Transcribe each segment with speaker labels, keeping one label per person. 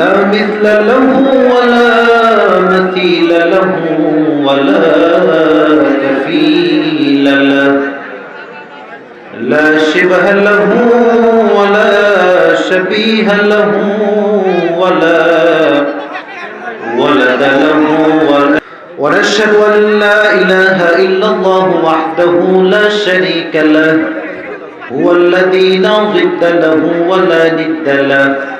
Speaker 1: لا مثل له ولا مثيل له ولا كفيل له. لا شبه له ولا شبيه له ولا ولد له ولا. ونشهد أن لا إله إلا الله وحده لا شريك له. هو الذي لا ضد له ولا ند له.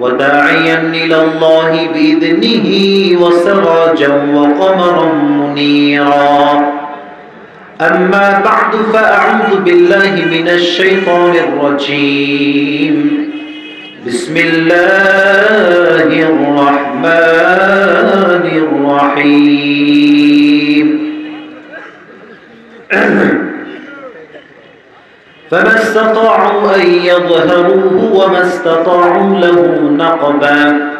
Speaker 1: وداعيا إلى الله بإذنه وسراجا وقمرا منيرا. أما بعد فأعوذ بالله من الشيطان الرجيم. بسم الله الرحمن الرحيم. فما استطاعوا أن يظهروه وما استطاعوا له نقبا.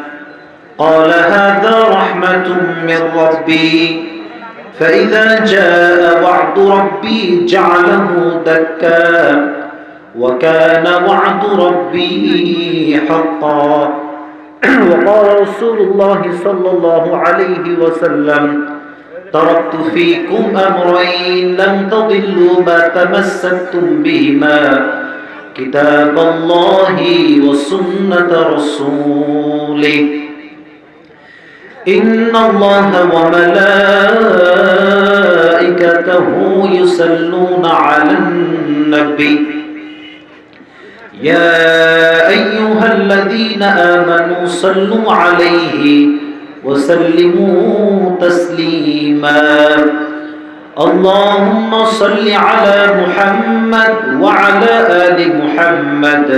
Speaker 1: قال هذا رحمة من ربي. فإذا جاء وعد ربي جعله دكا. وكان وعد ربي حقا. وقال رسول الله صلى الله عليه وسلم تركت فيكم أمرين لم تضلوا ما تمسكتم بهما. كتاب الله وسنة رسوله. إن الله وملائكته يصلون على النبي. يا أيها الذين آمنوا صلوا عليه وسلموا تسليما. اللهم صل على محمد وعلى آل محمد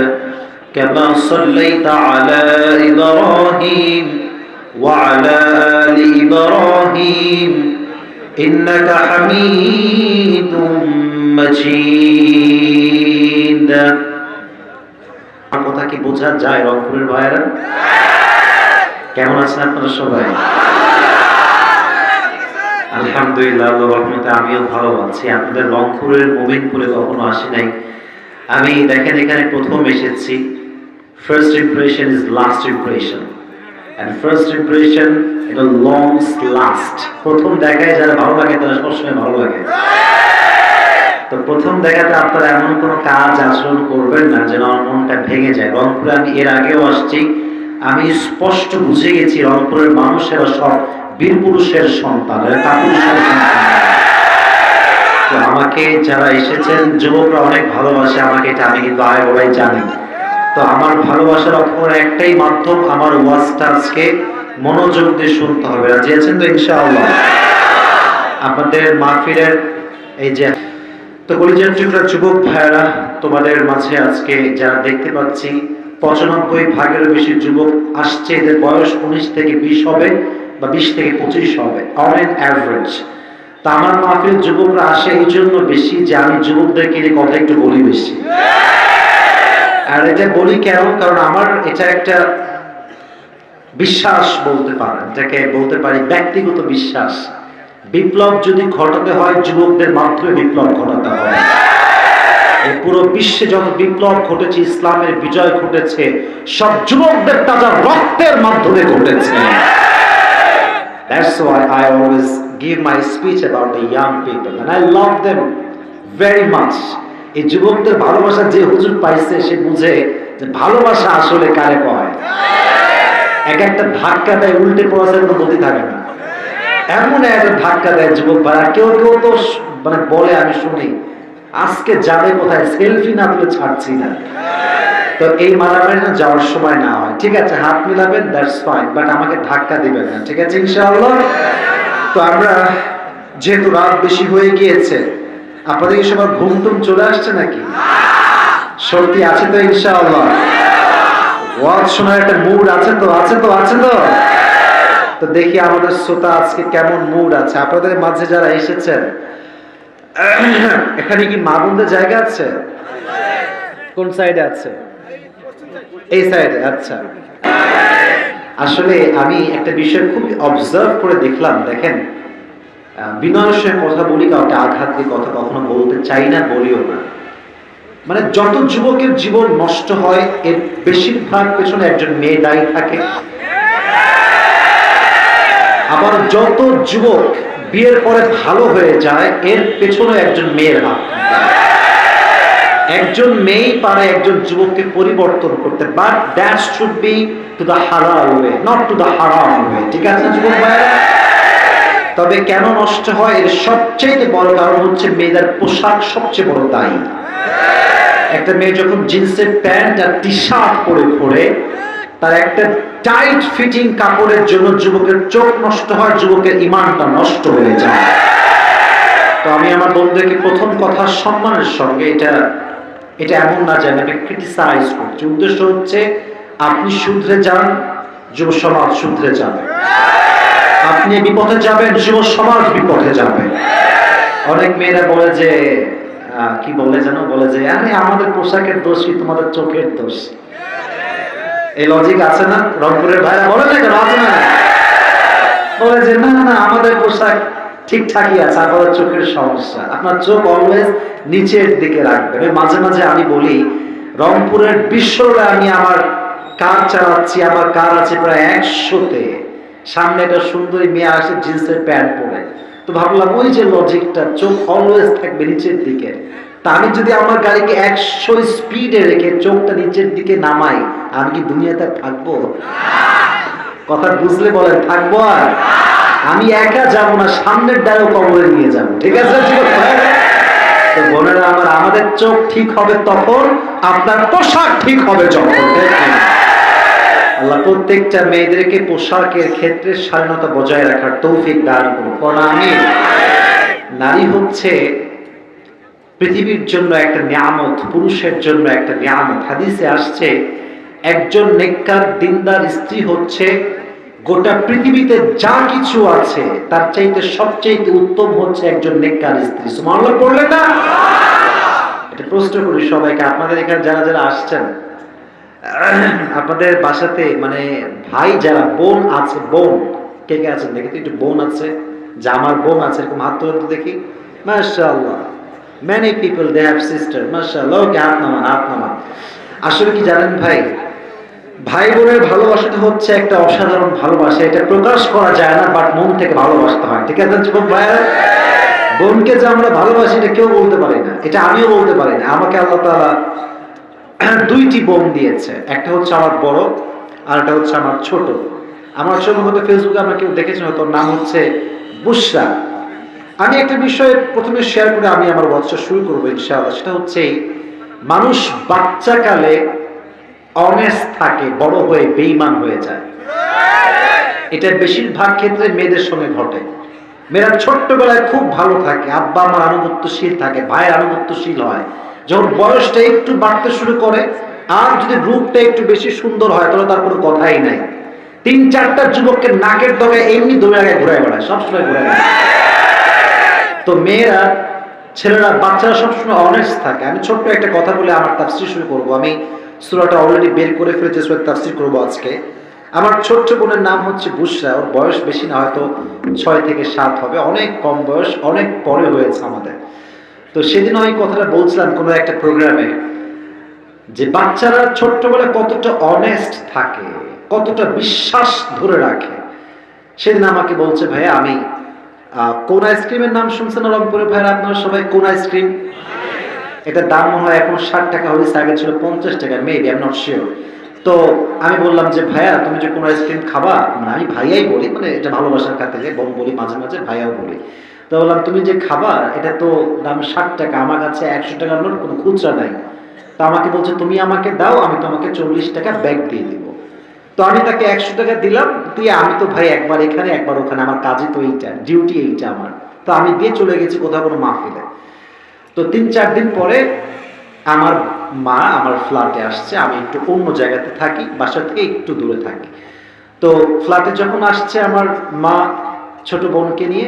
Speaker 1: كما صليت على إبراهيم وعلى آل إبراهيم إنك حميد مجيد কথা কি বোঝা যায় রংপুরের ভাইয়েরা কেমন আছেন আপনারা সবাই আলহামদুলিল্লাহ আল্লাহ আমিও ভালো আছি। আপনাদের রংপুরের মোমিনপুরে কখনো আসি নাই। আমি দেখেন এখানে প্রথম এসেছি। First impression is last impression and first impression এটা লংস লাস্ট প্রথম দেখায় যারা ভালো লাগে, তারা সবসময় ভালো লাগে। তো প্রথম দেখাতে আপনারা এমন কোনো কাজ আচরণ করবেন না যেন আমার মনটা ভেঙে যায়। রংপুরে আমি এর আগেও আসছি। আমি স্পষ্ট বুঝে গেছি রংপুরের মানুষেরা সব বীর পুরুষের সন্তান আমাকে যারা এসেছেন, যুবকরা অনেক ভালোবাসে আমাকে, এটা আমি কিন্তু আয় বড়াই জানি। তো আমার ভালোবাসার অপর একটাই মাধ্যম আমার ওয়াজটা আজকে মনোযোগ দিয়ে শুনতে হবে। রাজি আছেন তো ইনশাআল্লাহ? আপনাদের মাহফিলের এই যে, তো কলিজার টুকরা যুবক ভাইয়েরা, তোমাদের মাঝে আজকে যারা দেখতে পাচ্ছি, পঁচানব্বই ভাগেরও বেশি যুবক আসছে, এদের বয়স উনিশ থেকে বিশ হবে। বা বিশ থেকে পঁচিশ হবে অন এন অ্যাভারেজ তা আমার মাহফিল যুবকরা আসে এই জন্য বেশি যে আমি যুবকদেরকে নিয়ে কথা একটু বলি বেশি। আর এটা বলি কেন? কারণ আমার এটা একটা বিশ্বাস বলতে পারেন যাকে বলতে পারি ব্যক্তিগত বিশ্বাস। বিপ্লব যদি ঘটাতে হয়, যুবকদের মাধ্যমে বিপ্লব ঘটাতে হয়। এই পুরো বিশ্বে যত বিপ্লব ঘটেছে, ইসলামের বিজয় ঘটেছে, সব যুবকদের তাজা রক্তের মাধ্যমে ঘটেছে। That's why I always give my speech about the young people, and I love them very much. এই যুবকদের ভালোবাসা যে হুজুর পাইছে, সে বুঝে যে ভালোবাসা আসলে কারে কয়? এক একটা ধাক্কা দেয়, উল্টে পড়াশোনার কোনো গতি থাকে না। এমন একটা ধাক্কা দেয় যুবক ভাড়া কেউ কেউ তো মানে বলে, আমি শুনি। আজকে যাবে কোথায়? সেলফি না তুলে ছাড়ছি না। তো এই মারামারি না যাওয়ার সময় না হয়। ঠিক আছে, হাত মিলাবেন দ্যাটস ফাইন বাট আমাকে ধাক্কা দিবেন না। ঠিক আছে, ইনশাআল্লাহ? তো আমরা, যেহেতু রাত বেশি হয়ে গিয়েছে, আপনাদের কি সবার ঘুম টুম চলে আসছে নাকি? সত্যি আছে তো, ইনশাআল্লাহ? ওয়াজ শোনার একটা মুড আছে তো আছে তো আছে তো? তো দেখি আমাদের শ্রোতা আজকে কেমন মুড আছে। আপনাদের মাঝে যারা এসেছেন এখানে কি মা জায়গা আছে? কোন সাইডে আছে? এই সাইডে আচ্ছা। আসলে আমি একটা বিষয় খুব অবজার্ভ করে দেখলাম, দেখেন। বিনয়ের সঙ্গে কথা বলি, কাউকে আঘাত দিয়ে কথা কখনো বলতে চাই না, বলিও না। মানে যত যুবকের জীবন নষ্ট হয়, এর বেশিরভাগ পেছনে একজন মেয়ে দায়ী থাকে। আবার যত যুবক বিয়ের পরে ভালো হয়ে যায়, এর পেছনে একজন মেয়ের হাত। একজন মেয়েই পারে একজন যুবককে পরিবর্তন করতে but that should be to the halal way not to the haram way ঠিক আছে যুবক তবে কেন নষ্ট হয়? এর সবচেয়ে বড় কারণ হচ্ছে মেয়েদের পোশাক সবচেয়ে বড় দায়ী। একটা মেয়ে যখন জিন্সের প্যান্ট আর টি শার্ট পরে ঘোরে, তার একটা টাইট ফিটিং কাপড়ের জন্য যুবকের চোখ নষ্ট হয় যুবকের ইমানটা নষ্ট হয়ে যায়। তো আমি আমার বন্ধুকে প্রথম কথা সম্মানের সঙ্গে, এটা এটা এমন না যে আমি ক্রিটিসাইজ করছি। উদ্দেশ্য হচ্ছে, আপনি শুধরে যান, যুব সমাজ শুধরে যাবে। আপনি বিপথে যাবেন, যুব সমাজ বিপথে যাবে। অনেক মেয়েরা বলে যে কি বলে যেন? বলে যে, আরে, আমাদের পোশাকের দোষ কি? তোমাদের চোখের দোষ। এই লজিক আছে না? রংপুরের ভাইরা বলে না কেন? আছে না? বলে যে, না না আমাদের পোশাক ঠিকঠাকই আছে আপনার চোখের সমস্যা। আপনার চোখ অলওয়েজ নিচের দিকে রাখবেন। মাঝে মাঝে আমি বলি, রংপুরের বিশ্বরে আমি আমার কার চালাচ্ছি? আমার কার আছে প্রায় একশোতে। সামনে একটা সুন্দরী মেয়ে আসে জিন্সের প্যান্ট পরে। তো ভাবলাম ওই যে লজিকটা চোখ অলওয়েজ থাকবে নিচের দিকে। তা আমি যদি আমার গাড়িকে একশো স্পিডে রেখে চোখটা নিচের দিকে নামাই, আমি কি দুনিয়াতে থাকব? কথা বুঝলে বলেন, থাকব আর? আমি একা যাব না, সামনের ডায়ও কবরে নিয়ে যাব, ঠিক আছে? তো বোনেরা, আমার, আমাদের চোখ ঠিক হবে তখন, আপনার পোশাক ঠিক হবে যখন আল্লাহ, প্রত্যেকটা মেয়েদেরকে পোশাকের ক্ষেত্রে স্বাধীনতা বজায় রাখার তৌফিক দান করুন। আমি নারী হচ্ছে পৃথিবীর জন্য একটা নিয়ামত, পুরুষের জন্য একটা নিয়ামত। হাদিসে আসছে, একজন নেককার দিনদার স্ত্রী হচ্ছে, গোটা পৃথিবীতে যা কিছু আছে, তার চাইতে সবচেয়ে উত্তম হচ্ছে একজন নেককার স্ত্রী। সুমাল্লাহ পড়লে না? এটা প্রশ্ন করি সবাইকে, আপনাদের এখানে যারা যারা আসছেন, আপনাদের বাসাতে মানে ভাই যারা, বোন আছে, বোন, কে কে আছেন? দেখি তো একটু বোন আছে যে আমার বোন আছে, এরকম হাত তো দেখি। মাশাআল্লাহ। Many people they have sister মাশাআল্লাহ ওকে হাত নামান হাত নামান। আসলে কি জানেন ভাই? ভাই বোনের ভালোবাসাটা হচ্ছে একটা অসাধারণ ভালোবাসা। এটা প্রকাশ করা যায় না বাট মন থেকে ভালোবাসতে হয়। ঠিক আছে, যুবক ভাইয়া বোনকে যে আমরা ভালোবাসি, এটা কেউ বলতে পারি না। এটা আমিও বলতে পারি না। আমাকে আল্লাহ তাআলা দুইটি বোন দিয়েছে। একটা হচ্ছে আমার বড়, আর একটা হচ্ছে আমার ছোট। আমার ছোট হয়তো ফেসবুকে আমরা কেউ দেখেছেন, হয়তো নাম হচ্ছে বুসরা। আমি একটা বিষয় প্রথমে শেয়ার করে আমি আমার ওয়াচটা শুরু করব ইনশাআল্লাহ। সেটা হচ্ছে, মানুষ বাচ্চাকালে অনেস্ট থাকে, বড় হয়ে বেইমান হয়ে যায়। এটা বেশিরভাগ ক্ষেত্রে মেয়েদের সঙ্গে ঘটে। মেয়েরা ছোট্টবেলায় খুব ভালো থাকে, আব্বা আমার আনুগত্যশীল থাকে ভাইয়ের আনুগত্যশীল হয়। যখন বয়সটা একটু বাড়তে শুরু করে, আর যদি রূপটা একটু বেশি সুন্দর হয়, তাহলে তার কোনো কথাই নাই। তিন চারটা যুবককে নাকের ডগায় এমনি দমে আগে ঘুরে বেড়ায়, সবসময় ঘুরে বেড়ায়। তো মেয়েরা, ছেলেরা, বাচ্চারা সবসময় অনেস্ট থাকে। আমি ছোট্ট একটা কথা বলে আমার তাফসির শুরু করব। আমি সুরাটা অলরেডি বের করে ফেলেছি সুরা তাফসির করব আজকে। আমার ছোট্ট বোনের নাম হচ্ছে বুসরা। ওর বয়স বেশি না, হয়তো ছয় থেকে সাত হবে। অনেক কম বয়স, অনেক পরে হয়েছে আমাদের। তো সেদিন আমি কথাটা বলছিলাম কোনো একটা প্রোগ্রামে যে বাচ্চারা ছোট্টবেলায় কতটা অনেস্ট থাকে, কতটা বিশ্বাস ধরে রাখে। সেদিন আমাকে বলছে, ভাইয়া, আমি কোন আইসক্রিমের নাম শুনছেন না রংপুরে ভাইয়া আপনারা সবাই কোন আইসক্রিম? এটার দাম হয় এখন ষাট টাকা হয়েছে আগে ছিল পঞ্চাশ টাকা মেবি আই নট শিওর তো আমি বললাম যে, ভাইয়া, তুমি যে কোনো আইসক্রিম খাবা? মানে আমি ভাইয়াই বলি মানে এটা ভালোবাসার খাতে বোন বলি, মাঝে মাঝে ভাইয়াও বলি।
Speaker 2: তো বললাম, তুমি যে খাবার এটা তো দাম ষাট টাকা, আমার কাছে একশো টাকার নোট, কোনো খুচরা নাই। তো আমাকে বলছে, তুমি আমাকে দাও, আমি তোমাকে চল্লিশ টাকা ব্যাগ দিয়ে দিব। তো আমি তাকে একশো টাকা দিলাম দিয়ে আমি তো ভাই একবার এখানে, একবার ওখানে, আমার কাজই তো এইটা ডিউটি এইটা আমার। তো আমি দিয়ে চলে গেছি কোথাও কোনো মাহফিলে। তো তিন চার দিন পরে আমার মা আমার ফ্ল্যাটে আসছে, আমি একটু অন্য জায়গাতে থাকি বাসা থেকে একটু দূরে থাকি। তো ফ্ল্যাটে যখন আসছে আমার মা ছোট বোনকে নিয়ে,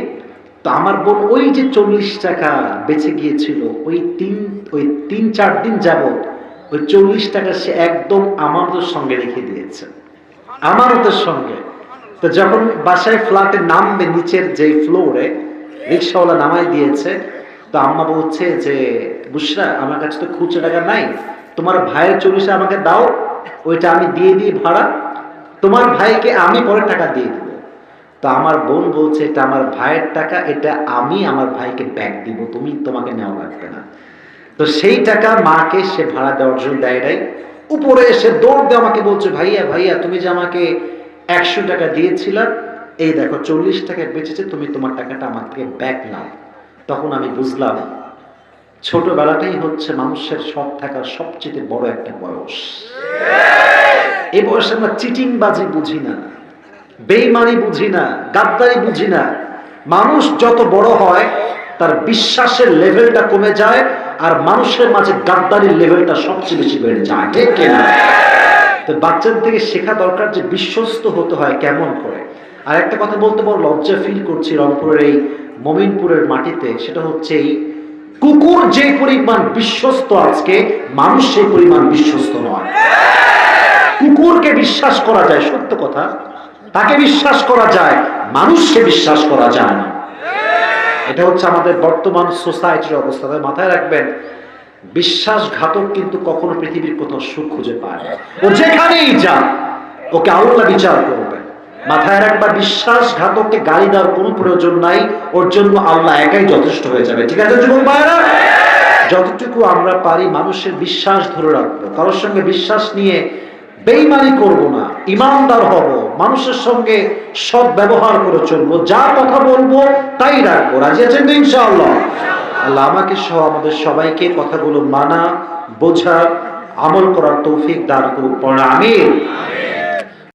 Speaker 2: তো আমার বোন ওই যে চল্লিশ টাকা বেঁচে গিয়েছিল, ওই তিন ওই তিন চার দিন যাবত ওই চল্লিশ টাকা সে একদম আমাদের সঙ্গে রেখে দিয়েছে। আমানতের সঙ্গে। তো যখন বাসায় ফ্ল্যাটে নামবে নিচের যে ফ্লোরে, রিক্সাওয়ালা নামাই দিয়েছে, তো আম্মা বলছে যে, বুসরা, আমার কাছে তো খুচরো টাকা নাই, তোমার ভাইয়ের চল্লিশ আমাকে দাও, ওইটা আমি দিয়ে দিই ভাড়া, তোমার ভাইকে আমি পরে টাকা দিয়ে দিব। তো আমার বোন বলছে, এটা আমার ভাইয়ের টাকা, এটা আমি আমার ভাইকে ব্যাগ দিব, তুমি তোমাকে নেওয়া লাগবে না। তো সেই টাকা মাকে সে ভাড়া দেওয়ার জন্য দেয় নাই। উপরে এসে দৌড় দিয়ে আমাকে বলছে, ভাইয়া ভাইয়া, তুমি যে আমাকে একশো টাকা দিয়েছিলাম এই দেখো, চল্লিশ টাকা বেঁচেছে, তুমি তোমার টাকাটা আমার থেকে ব্যাক নাও। তখন আমি বুঝলাম, ছোটবেলাটাই হচ্ছে মানুষের সৎ থাকার সবচেয়ে বড় একটা বয়স। এই বয়সে আমরা চিটিংবাজি বুঝি না, বেইমানি বুঝি না, গাদ্দারি বুঝি না। মানুষ যত বড় হয়, তার বিশ্বাসের লেভেলটা কমে যায়, আর মানুষের মাঝে গাদ্দারির লেভেলটা সবচেয়ে বেশি বেড়ে যায়। ঠিক কিনা? তো বাচ্চাদের থেকে শেখা দরকার যে বিশ্বস্ত হতে হয় কেমন করে। আর একটা কথা বলতে বড় লজ্জা ফিল করছি রংপুরের এই মমিনপুরের মাটিতে, সেটা হচ্ছে এই কুকুর যে পরিমাণ বিশ্বস্ত আজকে, মানুষ সেই পরিমাণ বিশ্বস্ত নয়। কুকুরকে বিশ্বাস করা যায়, সত্য কথা। তাকে বিশ্বাস করা যায়, মানুষকে বিশ্বাস করা যায় না। এটা হচ্ছে আমাদের বর্তমান সোসাইটির অবস্থা। মাথায় রাখবেন বিশ্বাসঘাতক কিন্তু কখনো পৃথিবীর কোথাও সুখ খুঁজে পায় ও যেখানেই যা ওকে আল্লাহ বিচার করবে। মাথায় রাখবা বিশ্বাসঘাতককে গালি দেওয়ার কোনো প্রয়োজন নাই, ওর জন্য আল্লাহ একাই যথেষ্ট হয়ে যাবে। ঠিক আছে, যুবক ভাইরা যতটুকু আমরা পারি মানুষের বিশ্বাস ধরে রাখব। কারোর সঙ্গে বিশ্বাস নিয়ে বেইমানি করব না। ইমানদার হব। মানুষের সঙ্গে সৎ ব্যবহার করে চলবো। যা কথা বলব, তাই রাখব। রাজি আছেন ইনশাআল্লাহ? আল্লাহ আমাকে সহ আমাদের সবাইকে কথাগুলো মানা, বোঝা, আমল করার তৌফিক দান করুক পড়া আমির